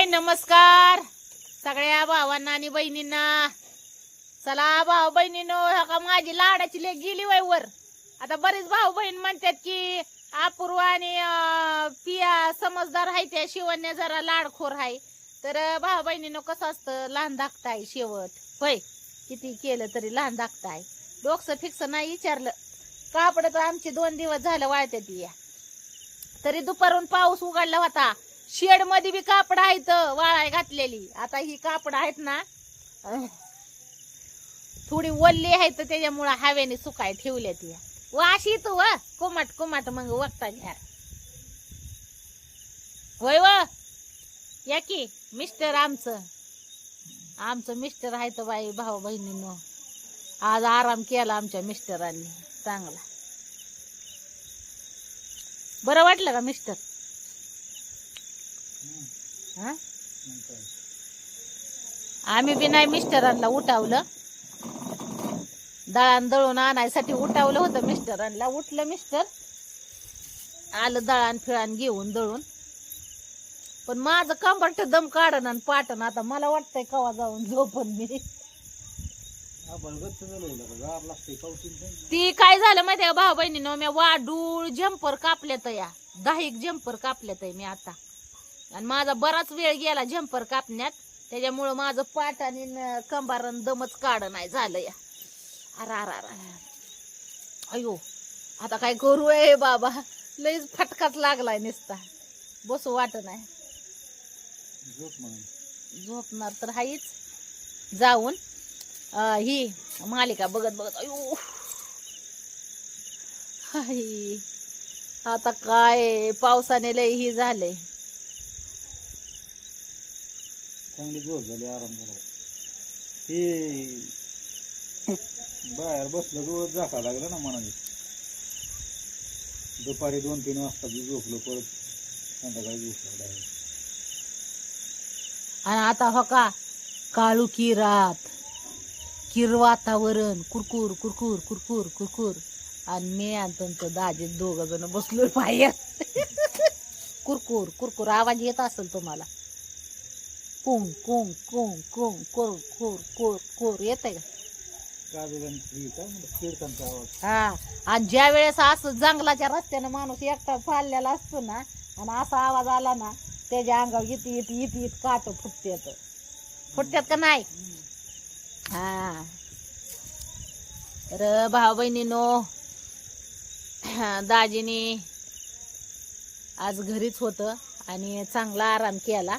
हाय नमस्कार. सगळ्या भावांना आणि बहिणींना. चला भाऊ बहिणीनो का माझी लाडाची लेख गेली वय वर. आता बरेच भाऊ बहीण म्हणतात की अपूर्वा आणि पिया समजदार आहे त्या शिवण्या जरा लाडखोर आहे. तर भाऊ बहिणीनो कसं असतं लहान धाकताय शेवट. होय किती केलं तरी लहान धाकताय डोकसं फिक्स नाही विचारलं. कापड तर आमचे दोन दिवस झालं वाळत्यात या. तरी दुपारून पाऊस उघडला होता. शेडमध्ये बी कापड आहेत वाळाय घातलेली. आता ही कापड आहेत ना थोडी वल्ली आहेत त्याच्यामुळं हवेने सुकाय ठेवल्या ती वाशी तू व. कोमाट कोमाट मग वक्ता घ्या. होय व? या की मिस्टर आमचं. आमचं मिस्टर आहे तर बाई भाऊ बहिणीनं. आज आराम केला आमच्या मिस्टरांनी चांगला. बरं वाटलं का मिस्टर? हा? आम्ही बी नाही मिस्टरांना उठावलं. दळण दळून आणायसाठी उठावलं होतं मिस्टरांना. उठलं मिस्टर. आलं दळण फिळान घेऊन दळून. पण माझं कंबरट दम काढन आणि पाटन आता मला वाटतंय कवा जाऊन झोपन मी. ती काय झालं माहितीये का? भाऊ बहिणीनं मी वाडूळ झंपर कापल्यात या. दहा एक झंपर कापल्यात मी आता. आणि माझा बराच वेळ गेला झंपर कापण्यात. त्याच्यामुळं माझं पाट आणि न- कंबार आणि दमच काढ नाही झालं या. अरा अरा अरा अयो आता काय करू आहे बाबा? लईच फटकाच लागलाय नुसता. बसू वाट नाही. झोपणार तर हाईच. जाऊन ही मालिका बघत बघत अयो. आता काय पावसाने लय ही झालंय. चांगली झोप झाली आराम झाला हे बाहेर बसलं रोज झाका लागला ना मनाने. दुपारी दोन तीन वाजता बी झोपलो परत संध्याकाळी झोपलो direct. आणि आता हो का काळू की रात किर वातावरण कुरकुर कुरकुर कुरकुर कुरकुर. आणि मी आणि तुमचं दाजी दोघ जण बसलो बाहेर. कुरकुर कुरकुर आवाज येत असेल तुम्हाला. कुंग कुंग कुंग कुंग कुर कुर कुर कुर येत का? म्हणतात कीर्तनचा आवाज. हा. आणि ज्या वेळेस असं जंगलाच्या रस्त्यानं माणूस एकटा चाललेला असतो ना आणि असा आवाज आला ना त्याच्या अंगावर येत येत येत येत काट फुटत्यात फुटत्यात का नाही? हा. तर भाऊ बहिणीनो दाजीनी आज घरीच होत आणि चांगला आराम केला.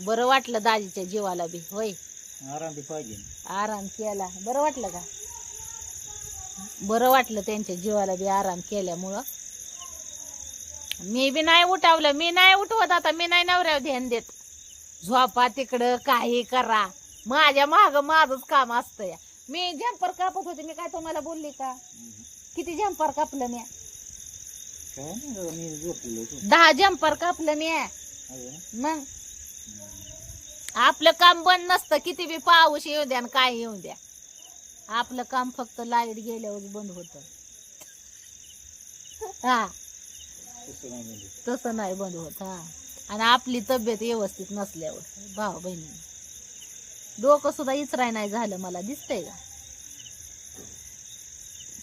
बरं वाटलं दाजीच्या जीवाला बी होय. आराम बी पाहिजे. आराम केला. बरं वाटलं का? बरं वाटलं त्यांच्या जीवाला बी आराम केल्यामुळं. मी बी नाही उठावलं. मी नाही उठवत आता. मी नाही नवऱ्यावर ध्यान देत. झोपा तिकडं काही करा. माझ्या माग माझच काम असतं या. मी जम्पर कापत होते. मी काय तुम्हाला बोलली का? किती जम्पर कापलं मी? काय नाही बाबा, मी झोपलेलो होतो. दहा जम्पर कापलं मी? मग? आपलं काम बंद नसतं किती बी पाऊस येऊ द्या आणि काय येऊ द्या. आपलं काम फक्त लाइट गेल्यावर बंद होत. हा. तसं नाही बंद होत हा. आणि आपली तब्येत व्यवस्थित नसल्यावर भाऊ बहिणी. डोकं सुद्धा इचराय नाही झालं मला दिसतंय का?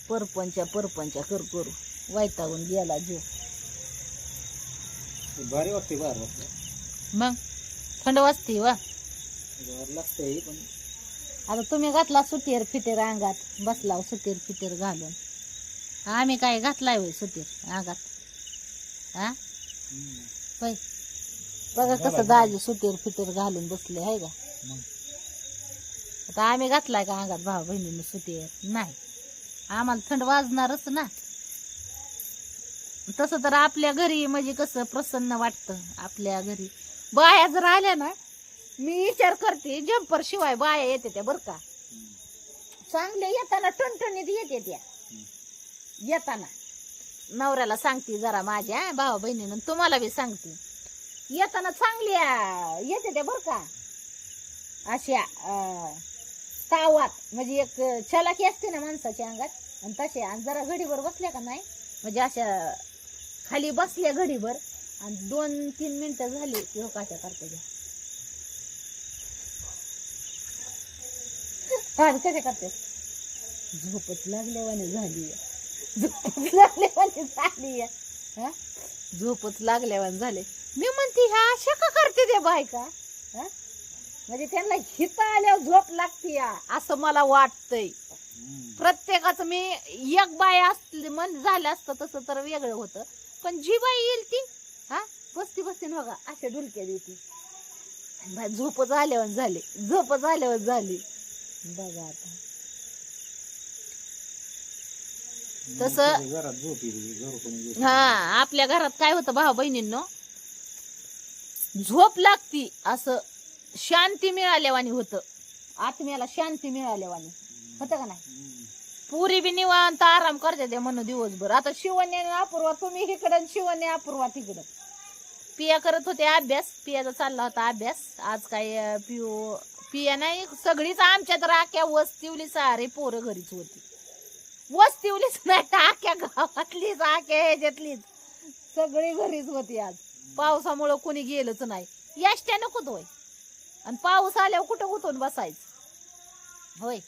परपंच्या परपंच्या कर करू. वैतागून गेला जीव. भारी वाटते मग? थंड वाजते वा. बाहेर लागतंय पण आता तुम्ही घातला सुटीर फिटेर अंगात बसला सुटीर फिटेर घालून. आम्ही काय घातलाय होय सुटीर अंगात? हा हम्म. बघा कसं दाजी सुटीर फिटेर घालून बसले आहे का? मग. आता आम्ही घातलाय का अंगात? भाऊ बहिणीने सुटीर नाही. आम्हाला थंड वाजणारच ना. तसं तर आपल्या घरी म्हणजे कसं प्रसन्न वाटतं आपल्या घरी. बाया जर आल्या ना मी विचार करते जम्पर शिवाय बाया येते त्या बरं का. चांगले येताना टणटणीत येते त्या. येताना. नवऱ्याला सांगते जरा माझ्या भावा बहिणीनं तुम्हाला बी सांगते. येताना चांगल्या येते त्या बर का. अशा तावात म्हणजे एक चलाकी असते ना माणसाच्या अंगात आणि तसे आणि जरा घडीभर बसल्या का नाही म्हणजे अशा खाली बसल्या घडीभर आणि दोन तीन मिनटं झाली की हो करते घ्या आज कशा करते झोपच लागल्यावाने झाली. झोपच लागल्यावाने झाली. हा? झोपच लागल्यावाने झाले. मी म्हणते ह्या अशा का करते त्या बायका? हा? म्हणजे त्यांना हिता आल्यावर झोप लागते या. असं मला वाटतंय. प्रत्येकाचं मी एक बाय असली मन झालं असतं तसं तर वेगळं होतं. पण जी बाई येईल ती हा? बसती बसती बघा अशा डुलक्या देते. झोप झाल्यावर झाली. झोप झाल्यावर झाली. बघा आता. तसं- मग घरात झोप येते, घर कोणी झोप हा आपल्या घरात काय होतं भाऊ बहिणींनो? झोप लागती असं शांती मिळाल्यावानी होतं. आत्म्याला शांती मिळाल्यावानी. होतं का नाही? हम्म. पुरी बी निवांत आराम करते ते म्हणून दिवसभर. आता शिवण्या आणि अपूर्वा तुम्ही इकडं आणि शिवण्या अपूर्वा तिकडं. पिया करत होते अभ्यास. पियाचा चालला होता अभ्यास. आज काय अं, पिऊ पिया नाही सगळीच आमच्यात राख्या वस्तीवली सारे पोरं घरीच होती. वस्तीवलीच नाही तर आख्या गावातलीच आख्या ह्याच्यातलीच. सगळी घरीच होती आज. पावसामुळं कोणी गेलंच नाही. याष्ट्या नको होय. आणि पाऊस आल्यावर कुठं उठून बसायचं? होय.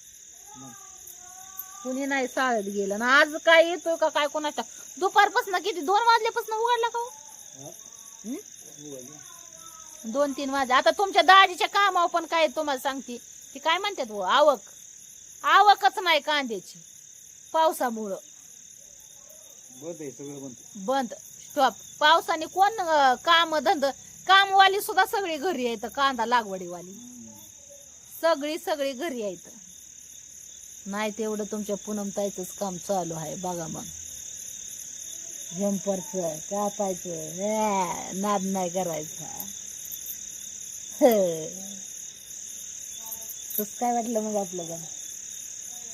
कुणी नाही साळत गेलं. ना आज काय येतोय का काय कोणाच्या? दुपारपासून किती? दोन वाजल्यापासून उघडला का हो? दोन तीन वाजले आता तुमच्या दाजीच्या कामावर पण काय तुम्हाला सांगते. ती काय म्हणतात वो आवक. आवकच नाही कांद्याची. पावसामुळं. बंद स्टॉप पावसाने कोण काम धंद कामवाली सुद्धा सगळी घरी आहेत कांदा लागवडीवाली. सगळी सगळी घरी आहेत. नाही तेवढं तुमच्या पूनम ताईचंच काम चालू आहे बघा मग. जम्परचं कापायचं नाद नाही करायचा. तस काय वाटलं मग आपलं का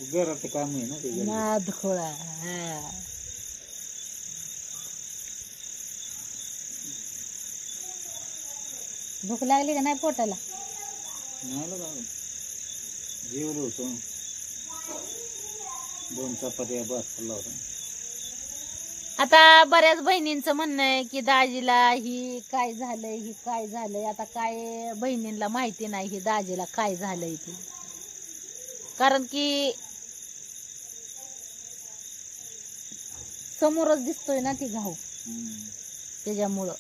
घराचं काम आहे ना ते. नाद खोळा हा. भूक लागली का नाही पोटाला नाही आलं का? जेवलो होतो दोन चपात्या भात खाल्ला होता आता बऱ्याच बहिणींचं म्हणणं आहे की दाजीला ही काय झालंय ही काय झालंय? आता काय बहिणींना माहिती नाही ही दाजीला काय झालंय ती. कारण की समोरच दिसतोय ना ती घाऊ त्याच्यामुळं.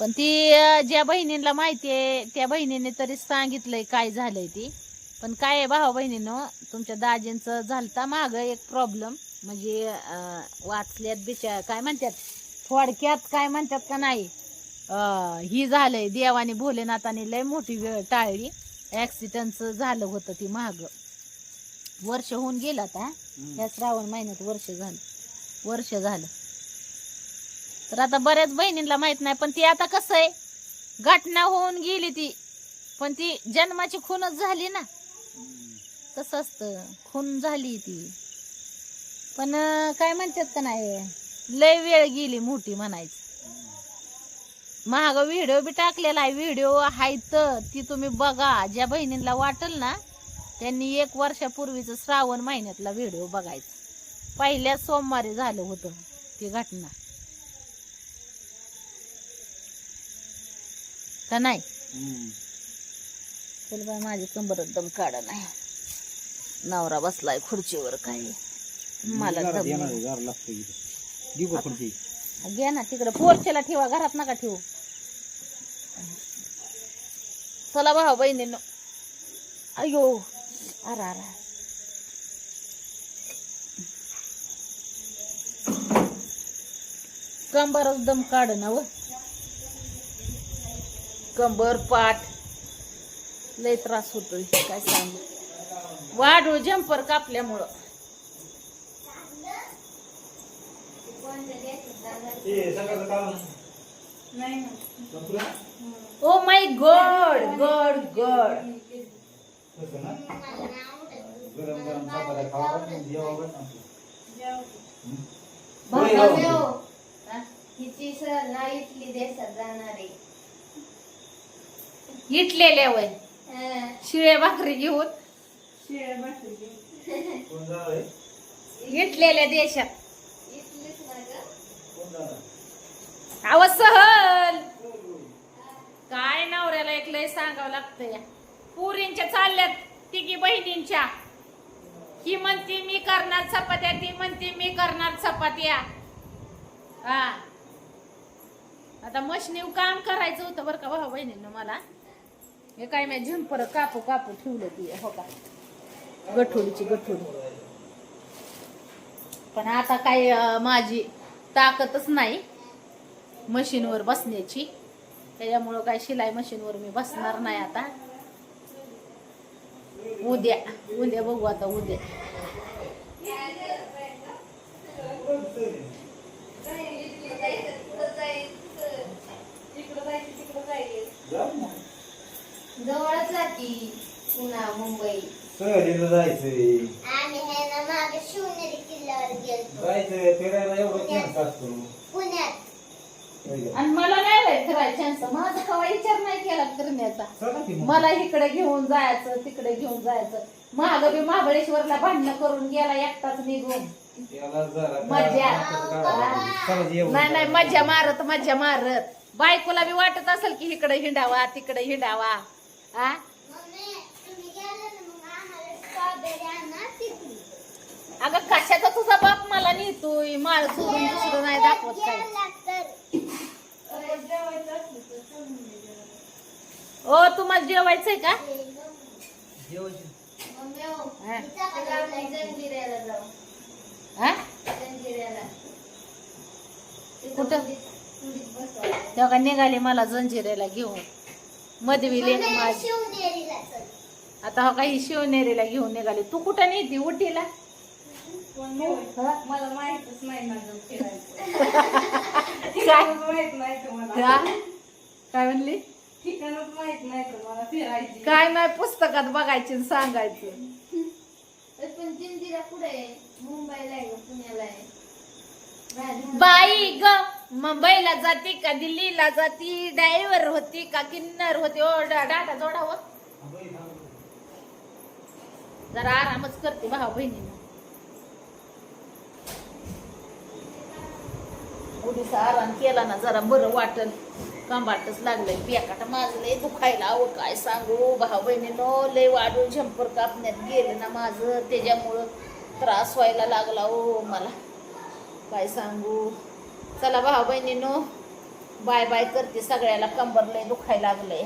पण ती ज्या बहिणींना माहिती आहे त्या बहिणीने तरी सांगितलंय काय झालंय ती. पण काय आहे भाऊ बहिणीनं तुमच्या दाजींचं झालता माग एक प्रॉब्लेम म्हणजे वाचल्यात बिचा काय म्हणतात थोडक्यात काय म्हणतात का नाही ही झालंय देवाने भोलेनाथाने लय मोठी वेळ टाळली ऍक्सिडेंटचं झालं होतं ती माग वर्ष होऊन गेलं आता हम्म. या श्रावण महिन्यात वर्ष झालं वर्ष झालं तर आता बऱ्याच बहिणींना माहीत नाही पण ती आता कसं आहे घटना होऊन गेली ती पण ती जन्माची खूनच झाली ना. तसं असतं खून झाली ती पण काय म्हणतात का नाही लय वेळ गेली मोठी म्हणायची. महाग व्हिडिओ बी टाकलेला आहे व्हिडिओ आहे तर ती तुम्ही बघा. ज्या बहिणींना वाटेल ना त्यांनी एक वर्षापूर्वीच श्रावण महिन्यातला व्हिडिओ बघायचा. पहिल्या सोमवारी झालं होतं ती घटना. का नाही. चल बाय माझी कंबर एकदम काढ नाही. नवरा बसलाय खुर्चीवर काही. मला घ्या ना तिकडे पोरच्याला ठेवा घरात नका ठेवू. चला भाऊ बहिणींनो. अयो अरा अरा कंबरच दम काढ ना व. कंबर पाठ. लय त्रास होतोय काय सांगू. वाढू जम्पर कापल्यामुळं. Oh my god god god हिची ना इथली देशात जाणार इटलेल्या वय. शिळे भाकरी घेऊन कोण जावं आहे? इटलेल्या देशात इथलीच आव सहल! काय नवऱ्याला एक लय सांगावं लागतंय. पुरींच्या चालल्यात तिघी बहिणींच्या. ही म्हणती मी करणार चपात्या ती म्हणती मी करणार चपात्या. हा. आता मशनीव काम करायचं होतं बरं का भाऊ बहिणीनं मला. हे काय मी झंपर कापू कापू ठेवलं ती हो का? गठोडीची गठोडी. पण आता काय माझी ताकदच नाही मशीनवर बसण्याची. त्याच्यामुळं काय शिलाई मशीनवर मी बसणार नाही आता. उद्या उद्या बघू आता उद्या. जवळच की पुन्हा मुंबई. सहलीला जायचंय. आम्ही हे ना मागे शिवनेरी किल्ल्यावर गेलतो. जायचंय फिरायला एवढं चान्स असतो पुण्यात. होय का? आणि मला नाही बाई करायचं chance. माझा कवा विचार नाही केला करण्याचा चला की मग. मला इकडे घेऊन जायचं तिकडे घेऊन जायचं. महाग बी महाबळेश्वरला भांडणं करून गेला एकटाच निघून. याला जरा मज्जा. चला नाही नाही मज्जा मारत मज्जा मारत. बायकोला बी वाटत असेल की इकडे हिंडावा तिकडे हिंडावा. हा मम्मी तुम्ही गेले ना मग आम्हाला स्ट्रॉबेरी आणा तिकडे अगं कशाचा तुझा बाप मला नेतोय? माळ सोडून दुसरं नाही दाखवत काय? ओ तुम्हाला जेवायचंय का? कुठं? तेव्हा निघाले मला जंजिरेला घेऊन. मधवी मम्मी, माझी. आता हो काही शिवनेरीला घेऊन निघाली. तू कुठं नेती? उटीला? मला माहितच नाही माहीत नाही? काय म्हणली? ठिकाणच माहीत नाही फिरायची? काय नाही पुस्तकात बघायची आणि सांगायचं. अरे पण जंजिरा कुठे आहे? मुंबईला आहे का पुण्याला आहे? राजमुंड्री. बाई ग मुंबईला जाती का? दिल्लीला जाती? ड्रायव्हर होती का? किन्नर होती? ओ डा- डाटा जोडावं जरा आरामच करते भाऊ बहिणीनं. उडीचा आराम केला ना जरा बरं वाटल. कांबाटच लागलंय बेकाट माझं लय दुखायला अहो काय सांगू भाऊ बहिणीनं लय वाढून झंपर कापण्यात गेलं ना माझं. त्याच्यामुळं त्रास व्हायला लागला हो मला. काय सांगू? चला भाऊ बहिणीनो बाय बाय करते सगळ्याला. कंबर लय दुखायला लागलंय.